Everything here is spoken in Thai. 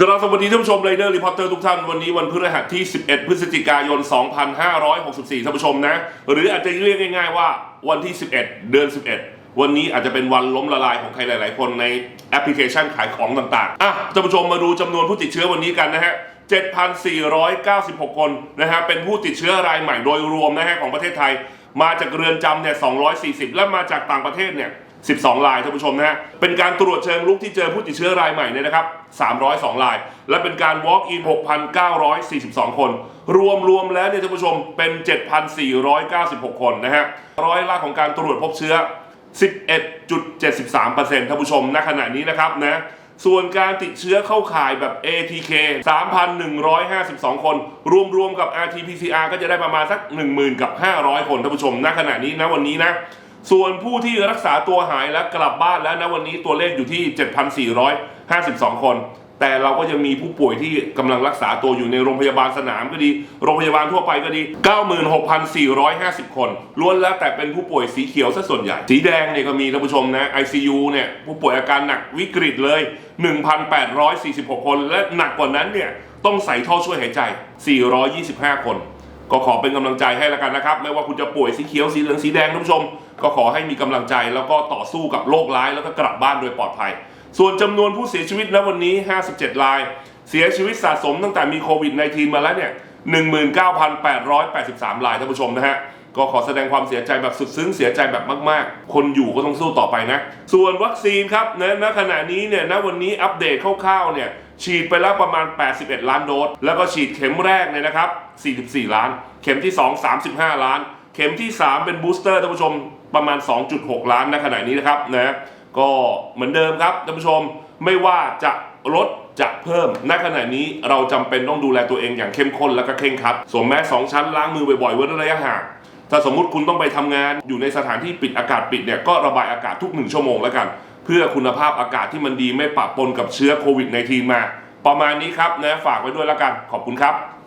กราบสวัสดีท่านผู้ชมไรเดอร์รีพอร์เตอร์ทุกท่าน วันนี้วันพฤหัสที่ 11 พฤศจิกายน 2564 ท่านผู้ชมนะ หรืออาจจะเรียกง่าย ๆ ว่าวันที่ 11 เดือน 11 วันนี้อาจจะเป็นวันล้มละลายของใครหลาย ๆ คนในแอปพลิเคชันขายของต่างๆ อะท่านผู้ชมมาดูจำนวนผู้ติดเชื้อวันนี้กันนะฮะ 7,496 คนนะฮะเป็นผู้ติดเชื้อรายใหม่โดยรวมนะฮะของประเทศไทย มาจากเรือนจำเนี่ย 240 และมาจากต่างประเทศเนี่ย 12 รายท่านผู้ชมนะฮะ เป็นการตรวจเชิงลุกที่เจอผู้ติดเชื้อรายใหม่เนี่ยนะครับ 302 ราย และเป็นการ walk in 6,942 คน รวมรวมแล้วเนี่ยท่านผู้ชมเป็น 7,496 คนนะฮะ ร้อยละของการตรวจพบเชื้อ 11.73%ท่านผู้ชม ณ ขณะนี้นะครับนะ ส่วนการติดเชื้อเข้าข่ายแบบ ATK 3,152 คน รวมๆกับ RT-PCR ก็จะได้ประมาณสัก 10,000 กับ 500 คนท่านผู้ชม ณ ขณะนี้นะวันนี้นะ ส่วนผู้ที่รักษาตัวหายและกลับบ้านแล้วนะวันนี้ตัวเลขอยู่ที่ 7,452 คน แต่เราก็ยังมีผู้ป่วยที่กำลังรักษาตัวอยู่ในโรงพยาบาลสนามก็ดี โรงพยาบาลทั่วไปก็ดี 96,450 คนล้วนแล้วแต่เป็นผู้ป่วยสีเขียวซะส่วนใหญ่ สีแดงเนี่ยก็มีท่านผู้ชมนะ ICU เนี่ยผู้ป่วยอาการหนักวิกฤตเลย 1,846 คน และหนักกว่านั้นเนี่ยต้องใส่ท่อช่วยหายใจ 425 คน ก็ขอเป็นกำลังใจให้แล้วกันนะครับ ไม่ว่าคุณจะป่วยสีเขียวสีเหลืองสีแดงท่านผู้ชม ก็ขอให้มีกำลังใจแล้วก็ต่อสู้กับโรคร้ายแล้วก็กลับบ้านโดยปลอดภัย ส่วนจำนวนผู้เสียชีวิตณวันนี้ 57 ราย เสียชีวิตสะสมตั้งแต่มีโควิด -19 มาแล้วเนี่ย19,883 รายท่านผู้ชมนะฮะ ก็ขอแสดงความเสียใจแบบสุดซึ้งเสียใจแบบมากๆ คนอยู่ก็ต้องสู้ต่อไปนะ ส่วนวัคซีนครับนะณขณะนี้เนี่ยณวันนี้อัปเดตคร่าวๆเนี่ยฉีดไปแล้วประมาณ 81 ล้านโดส แล้วก็ฉีดเข็มแรกเนี่ยนะครับ 44 ล้าน เข็มที่ 2 35 ล้าน เข็มที่ 3 เป็นบูสเตอร์ท่านผู้ชมประมาณ 2.6 ล้านณขณะนี้นะครับนะก็เหมือนเดิมครับท่านผู้ชมไม่ว่าจะลดจะเพิ่ม ณ ขณะนี้เราจำเป็นต้องดูแลตัวเองอย่างเข้มข้นและก็เคร่งครัด สวมแมสสองชั้นล้างมือบ่อยๆเว้นระยะห่าง ถ้าสมมุติคุณต้องไปทำงานอยู่ในสถานที่ปิดอากาศปิดเนี่ยก็ระบายอากาศทุกหนึ่งชั่วโมงแล้วกัน เพื่อคุณภาพอากาศที่มันดีไม่ปะปนกับเชื้อโควิด -19 มา ประมาณนี้ครับนะฝากไว้ด้วยแล้วกันขอบคุณครับ